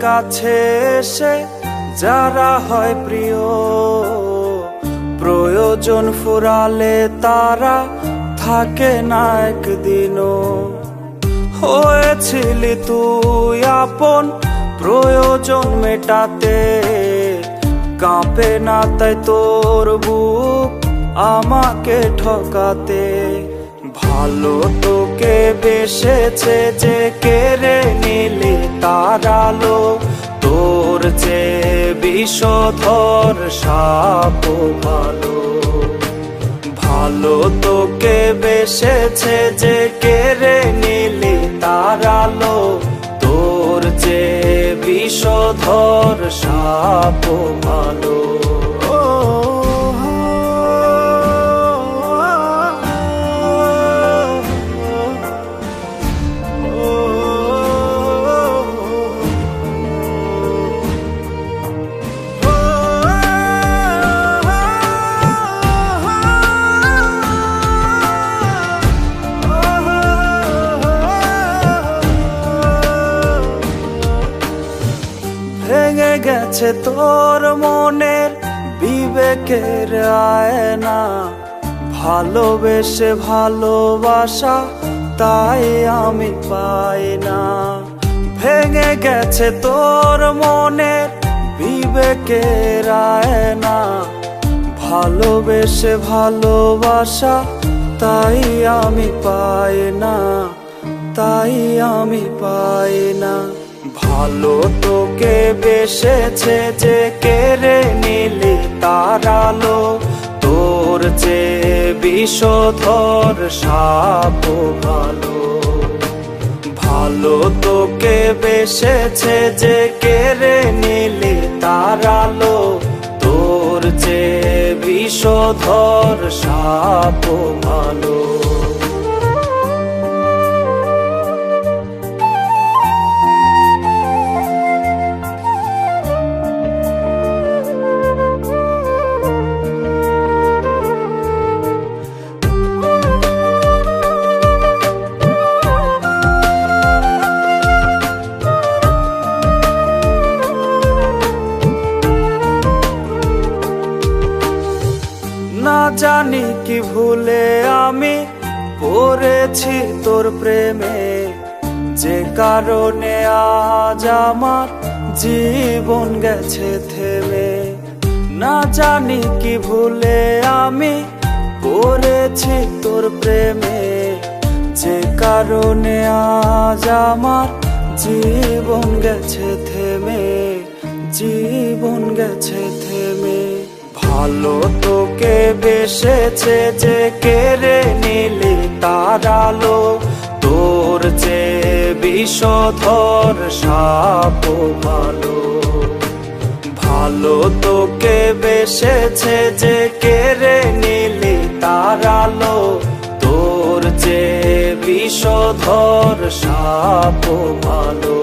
কাছে এসে যারা হয় প্রিয়, প্রয়োজন ফুরালে তারা থাকে না একদিনও। হয়েছিলি তুই আপন, প্রয়োজন মেটাতে। কাঁপে না তাই তোর বুক আমাকে ঠকাতে। ভালো তোকে বেসেছে যে নিলি তার আলো তোর যে বিষধর সাপ ভালো ভালো তোকে বেসেছে যে কেড়ে নিলি তারালো তোর যে বিষধর সাপ ভালো গেছে তোর মনের বিবেকের আয়না। ভালোবেসে ভালোবাসা, তাই আমি পাই না। ভেঙে গেছে তোর মনের বিবেকের আয়না। ভালোবেসে ভালোবাসা, তাই আমি পাই না। তাই আমি পাই না। ভালো তোকে বেসেছে যে কেড়ে নিলি তার আলো। তোর যে বিষধর সাপ ভালো। ভালো তোকে বেসেছে যে কেড়ে নিলি তার আলো। তোর যে বিষধর সাপ ভালো। জানি কি ভুলে আমি পড়েছি তোর প্রেমে। যে কারণে আজ আমার জীবন গেছে থেমে। না জানি কি ভুলে আমি পড়েছি তোর প্রেমে। যে কারণে আজ আমার জীবন গেছে থেমে। জীবন গেছে থেমে। ভালো তোকে বেসেছে যে কেড়ে নিলি তার আলো। তোর যে বিষধর সাপ ভালো। ভালো তোকে বেসেছে যে কেড়ে নিলি তার আলো। তোর যে বিষধর সাপ ভালো।